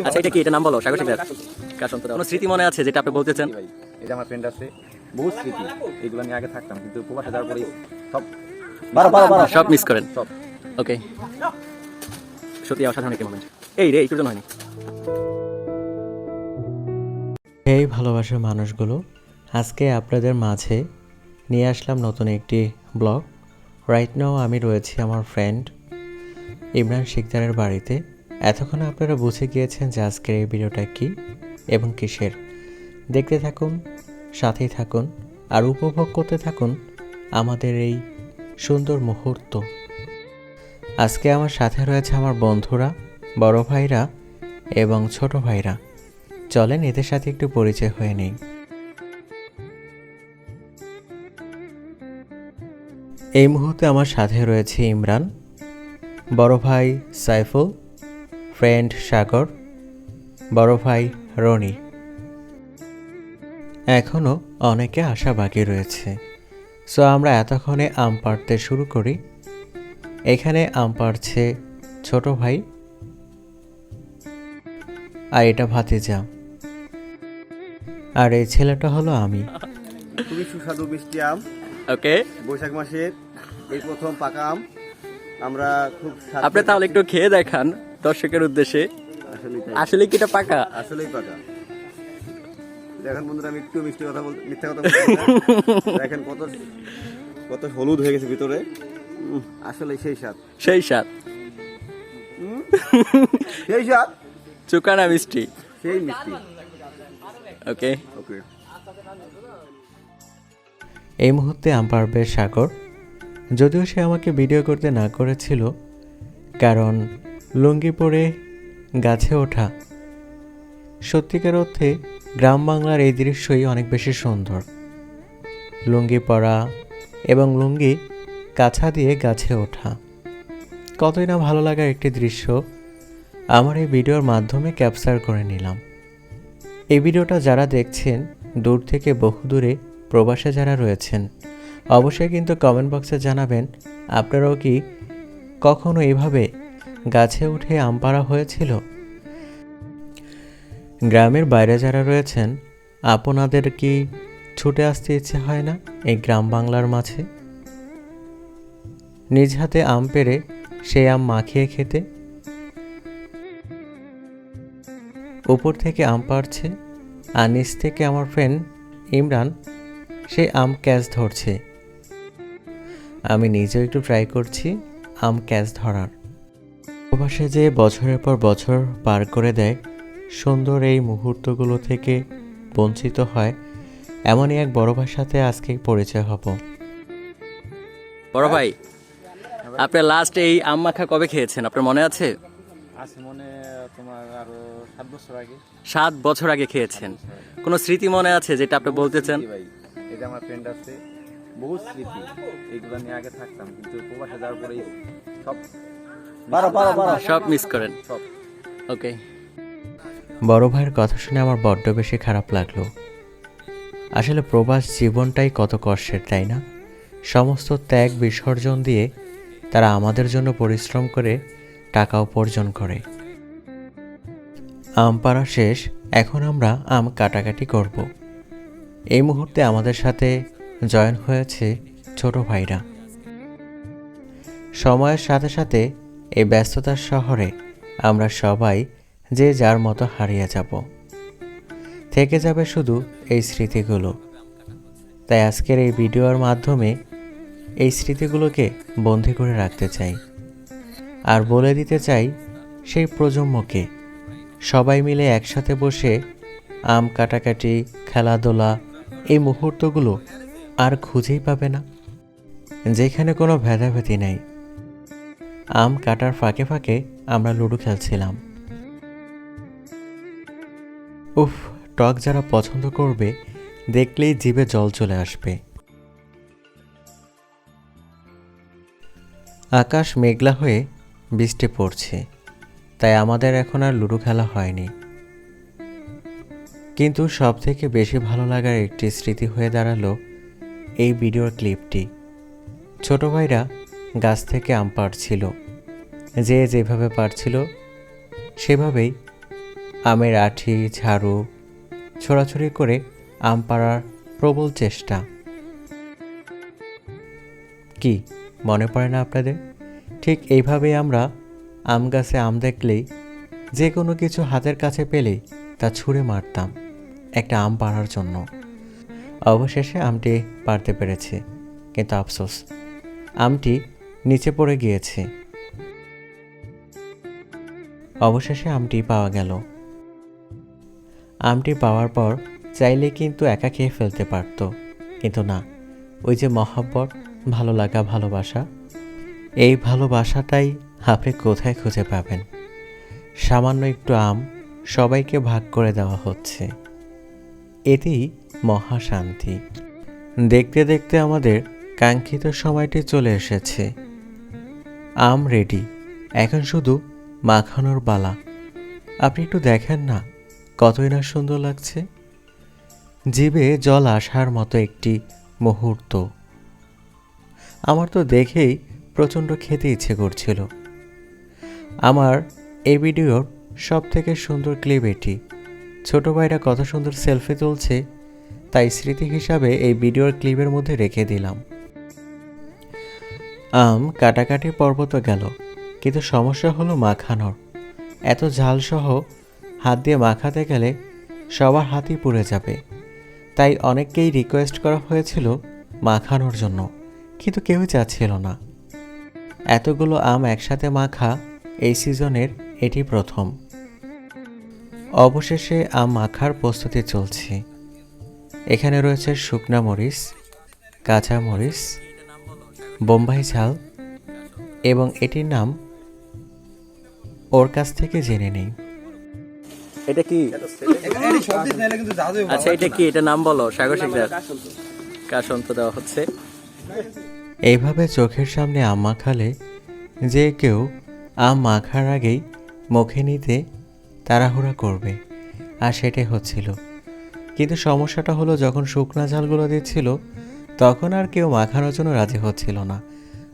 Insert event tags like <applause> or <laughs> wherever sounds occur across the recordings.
আচ্ছা এটা কি? এটা নাম বলো সাগর শিকদার কার সন্তান কোনো স্মৃতি মনে আছে যেটা আপনি বলতেছেন এই আমার ফ্রেন্ড আছে বহু স্মৃতি এগুলো আমি আগে থাকতাম কিন্তু প্রবাসে যাওয়ার পরে সব সব মিস করেন। সব ওকে সত্যি অসাধারণ একটি মোমেন্ট এই রে একটু হয়নি। এই ভালোবাসার মানুষগুলো আজকে আপনাদের মাঝে নিয়ে আসলাম নতুন একটি ব্লগ। রাইট নাও আমি রয়েছি আমার ফ্রেন্ড ইমরান শিকদারের বাড়িতে। এতক্ষণ আপনারা বুঝে গিয়েছেন যে আজকের এই ভিডিওটা কী এবং কিসের। দেখতে থাকুন, সাথেই থাকুন আর উপভোগ করতে থাকুন আমাদের এই সুন্দর মুহূর্ত। আজকে আমার সাথে রয়েছে আমার বন্ধুরা, বড় ভাইরা এবং ছোট ভাইরা। চলেন এদের সাথে একটু পরিচয় হয়ে নেই। এই মুহূর্তে আমার সাথে রয়েছে ইমরান, বড় ভাই সাইফুল, ফ্রেন্ড সাগর, বড় ভাই রনি। এখনও অনেকে আসা বাকি রয়েছে। সো আমরা এতক্ষণে আম পাড়তে শুরু করি। এখানে আম পাড়ছে ছোট ভাই আর এটা ভাতিজা আর এই ছেলেটা হলো আমি। খুবই সুস্বাদু মিষ্টি আম। ওকে। বৈশাখ মাসের এই প্রথম পাকা আম। আমরা খুব আপনি তাহলে একটু খেয়ে দেখান দর্শকের উদ্দেশ্যে। আসলে কি এটা পাকা? আসলেই পাকা। দেখেন বন্ধুরা আমি একটু মিষ্টি কথা বলতে মিথ্যা কথা বলতে <laughs> দেখেন কত কত হলুদ হয়ে গেছে ভিতরে। আসলে সেই স্বাদ। সেই স্বাদ। সেই স্বাদ? চুকানা মিষ্টি। সেই মিষ্টি। ওকে ওকে এই মুহূর্তে আম পারবে সাগর। যদিও সে আমাকে ভিডিও করতে না করেছিল কারণ লুঙ্গি পরে গাছে ওঠা। সত্যিকার অর্থে গ্রাম বাংলার এই দৃশ্যই অনেক বেশি সুন্দর। লুঙ্গি পরা এবং লুঙ্গি কাছা দিয়ে গাছে ওঠা। কতই না ভালো লাগার একটি দৃশ্য, আমার এই ভিডিওর মাধ্যমে ক্যাপচার করে নিলাম। এই ভিডিওটা যারা দেখছেন, দূর থেকে বহু দূরে প্রবাসে যারা রয়েছেন, অবশ্যই কিন্তু কমেন্ট বক্সে জানাবেন, আপনারাও কি কখনো এভাবে গাছে উঠে আম পাড়া হয়েছিল? গ্রামের বাইরে যারা রয়েছেন, আপনাদের কি ছুটে আসতে ইচ্ছে হয় না এই গ্রাম বাংলার মাঝে? নিজ হাতে আম পেড়ে সেই আম মাখিয়ে খেতে। উপর থেকে আম পাড়ছে, আর নিচ থেকে আমার ফ্রেন্ড ইমরান, সে আম ক্যাচ ধরছে। আমি নিজেও একটু ট্রাই করছি আম ক্যাচ ধরার। প্রবাসে যে বছরের পর বছর পার করে দেয়, সুন্দর এই মুহূর্তগুলো থেকে বঞ্চিত হয়, এমনই এক বড় ভাইয়ের সাথে আজকে পরিচয় হব। বড় ভাই আপনি লাস্ট এই আম মাখা কবে খেয়েছেন? আপনার মনে আছে? আছে মনে তোমার আরও সাত বছর আগে। সাত বছর আগে খেয়েছেন। কোনো স্মৃতি মনে আছে যেটা আপনি বলতে চান যে আমার ফ্রেন্ড আছে বহু স্মৃতি। আমি আগে থাকতাম কিন্তু প্রবাসে যাওয়ার পরে সব সব মিস করেন। সব। ওকে বড় ভাইয়ের কথা শুনে আমার বড্ড বেশি খারাপ লাগল। আসলে প্রবাস জীবনটাই কত কষ্টের তাই না? সমস্ত ত্যাগ বিসর্জন দিয়ে তারা আমাদের জন্য পরিশ্রম করে টাকা উপার্জন করে। আম পাড়া শেষ, এখন আমরা আম কাটাকাটি করব। এই মুহূর্তে আমাদের সাথে জয়েন হয়েছে ছোট ভাইরা। সময়ের সাথে সাথে এই ব্যস্ততার শহরে আমরা সবাই যে যার মতো হারিয়ে যাব। থেকে যাবে শুধু এই স্মৃতিগুলো। তাই আজকের এই ভিডিওর মাধ্যমে এই স্মৃতিগুলোকে বন্দি করে রাখতে চাই। আর বলে দিতে চাই, সেই প্রজন্মকে। সবাই মিলে একসাথে বসে আম কাটাকাটি, খেলাধুলা, এই মুহূর্তগুলো আর খুঁজেই পাবে না, যেখানে কোনো ভেদাভেদি নেই। আম কাটার ফাঁকে ফাঁকে আমরা লুডো খেলছিলাম। উফ, টক যারা পছন্দ করবে, দেখলেই জিভে জল চলে আসবে। আকাশ মেঘলা হয়ে বৃষ্টি পড়ছে, তাই আমাদের এখন আর লুডো খেলা হয়নি। কিন্তু সব থেকে বেশি ভালো লাগার একটি স্মৃতি হয়ে দাঁড়াল এই ভিডিওর ক্লিপটি। ছোট ভাইরা গাছ থেকে আম পাড়ছিল, যে যেভাবে পারছিল সেভাবেই আমের আঠি, ঝাড়ু, ছোড়াছড়ি করে আম পাড়ার প্রবল চেষ্টা। কি? মনে পড়ে না আপনাদের? ঠিক এইভাবেই আমরা আম গাছে আম দেখলেই যে কোনো কিছু হাতের কাছে পেলেই তা ছুঁড়ে মারতাম একটা আম পাড়ার জন্য। অবশেষে আমটি পারতে পেরেছি, কিন্তু আফসোস, আমটি নিচে পড়ে গিয়েছে। অবশেষে আমটি পাওয়া গেল। আমটি পাওয়ার পর চাইলে কিন্তু একা খেয়ে ফেলতে পারতো, কিন্তু না, ওই যে মহাব্বত ভালো লাগা, ভালোবাসা। এই ভালোবাসাটাই আপনি কোথায় খুঁজে পাবেন? সামান্য একটু আম সবাইকে ভাগ করে দেওয়া হচ্ছে। এতেই মহাশান্তি। দেখতে দেখতে আমাদের কাঙ্ক্ষিত সময়টি চলে এসেছে। আম রেডি এখন শুধু মাখানোর বালা আপনি একটু দেখেন না, কতই না সুন্দর লাগছে। জীবে জল আসার মতো একটি মুহূর্ত। আমার তো দেখেই প্রচণ্ড খেতে ইচ্ছে করছিল। আমার এই ভিডিওর সব থেকে সুন্দর ক্লিপ এটি। ছোটো ভাইরা কত সুন্দর সেলফি তুলছে, তাই স্মৃতি হিসাবে এই ভিডিওর ক্লিপের মধ্যে রেখে দিলাম। আম কাটাকাটি পর্ব তো গেল, কিন্তু সমস্যা হলো মাখানোর। এত ঝালসহ হাত দিয়ে মাখাতে গেলে সবার হাতই পুড়ে যাবে। তাই অনেককেই রিকোয়েস্ট করা হয়েছিল মাখানোর জন্য। কিন্তু কেউই চাচ্ছিল না। এতগুলো আম একসাথে মাখা এই সিজনের এটি প্রথম। অবশেষে আম মাখার প্রস্তুতি চলছে। এখানে রয়েছে শুকনা মরিচ কাঁচা মরিচ বোম্বাই ঝাল এবং এটির নাম ওর কাছ থেকে জেনে নেই। এটা কি? আচ্ছা এটা কি? এটা নাম বলো সাগর শিকদার। কাশন্ত দেওয়া হচ্ছে? এইভাবে চোখের সামনে আম মাখালে যে কেউ আম মাখার আগেই মুখে নিতে তাড়াহুড়া করবে আর সেটাই হচ্ছিল কিন্তু সমস্যাটা হলো যখন শুকনা ঝালগুলো দিচ্ছিল তখন আর কেউ মাখানোর জন্য রাজি হচ্ছিল না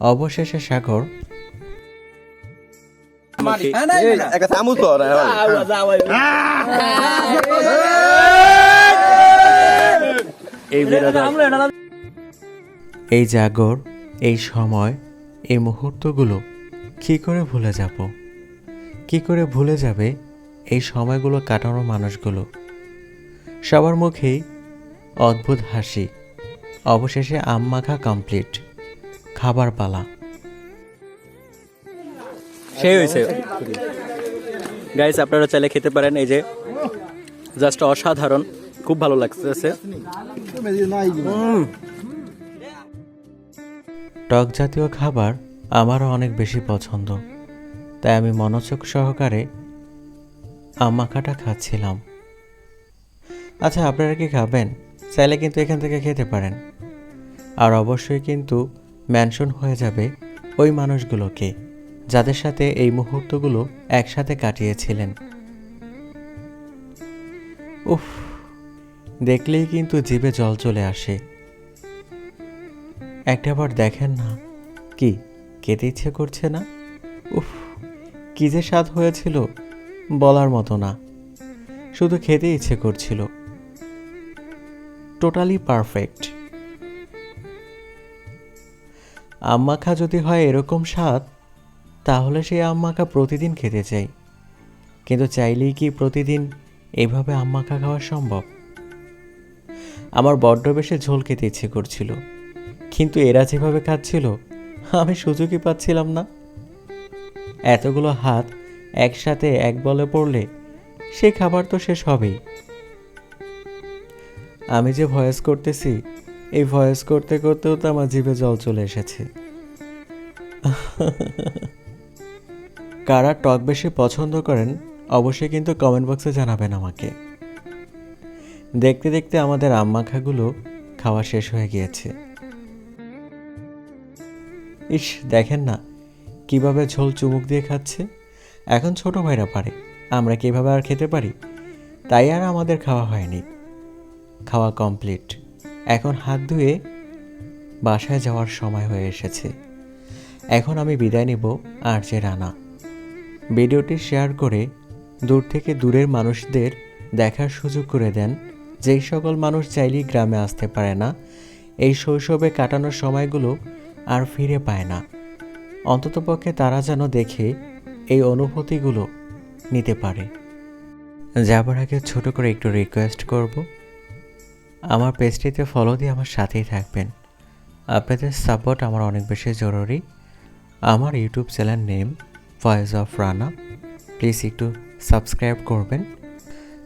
অবশেষে সাগর এই এই জাগর এই সময় এই মুহূর্তগুলো কী করে ভুলে যাব? কি করে ভুলে যাবে এই সময়গুলো কাটানো মানুষগুলো? সবার মুখেই অদ্ভুত হাসি অবশেষে আম মাখা কমপ্লিট খাবার পালা। সেই হয়েছে। গাইস আপনারা চাইলে খেতে পারেন এই যে জাস্ট অসাধারণ খুব ভালো লাগতেছে। টক জাতীয় খাবার আমারও অনেক বেশি পছন্দ। তাই আমি মনোযোগ সহকারে আম মাখাটা খাচ্ছিলাম। আচ্ছা আপনারা কি খাবেন? চাইলে কিন্তু এখান থেকে খেতে পারেন। আর অবশ্যই কিন্তু ম্যানশন হয়ে যাবে ওই মানুষগুলোকে, যাদের সাথে এই মুহূর্তগুলো একসাথে কাটিয়েছিলেন। উফ, দেখলেই কিন্তু জিভে জল চলে আসে। একটাবার দেখেন না। কি, খেতে ইচ্ছে করছে না? উফ, কি যে স্বাদ হয়েছিল, বলার মতো না। শুধু খেতে ইচ্ছে করছিল। টোটালি পারফেক্ট আম্মাখা যদি হয় এরকম স্বাদ, তাহলে সেই আম্মাখা প্রতিদিন খেতে চাই। কিন্তু চাইলেই কি প্রতিদিন এইভাবে আম্মাখা খাওয়া সম্ভব? আমার বড্ড বেশি ঝোল খেতে ইচ্ছে করছিল। কিন্তু এরা যেভাবে খাচ্ছিল, আমি সুযোগই পাচ্ছিলাম না। এতগুলো হাত একসাথে এক বলে পড়লে সে খাবার তো শেষ হবেই। আমি যে ভয়েস করতেছি, এই ভয়েস করতে করতেও তো আমার জিভে জল চলে এসেছে। কারা টক বেশি পছন্দ করেন, অবশ্যই কিন্তু কমেন্ট বক্সে জানাবেন আমাকে। দেখতে দেখতে আমাদের আম্মাখাগুলো খাওয়া শেষ হয়ে গিয়েছে। ইস, দেখেন না, কীভাবে ঝোল চুমুক দিয়ে খাচ্ছে। এখন ছোট ভাইরা পারে, আমরা কীভাবে আর খেতে পারি? তাই আর আমাদের খাওয়া হয়নি। খাওয়া কমপ্লিট। এখন হাত ধুয়ে বাসায় যাওয়ার সময় হয়ে এসেছে। এখন আমি বিদায় নেব আর যে রানা। ভিডিওটি শেয়ার করে দূর থেকে দূরের মানুষদের দেখার সুযোগ করে দেন। যেই সকল মানুষ চাইলেই গ্রামে আসতে পারে না, এই শৈশবে কাটানোর সময়গুলো আর ফিরে পায় না। অন্ততপক্ষে তারা যেন দেখে এই অনুভূতিগুলো নিতে পারে। যাবার আগে ছোট করে একটু রিকোয়েস্ট করব। আমার পেজটিতে ফলো দিয়ে আমার সাথেই থাকবেন। আপনাদের সাপোর্ট আমার অনেক বেশি জরুরি। আমার YouTube channel name voice of Rana please একটু সাবস্ক্রাইব করবেন।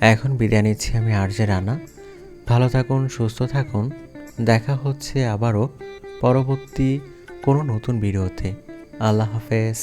এখন বিদায় নিচ্ছি আমি আরজে রানা। ভালো থাকুন, সুস্থ থাকুন। দেখা হচ্ছে আবারও পরবর্তী কোনো নতুন ভিডিওতে। আল্লাহ হাফেজ।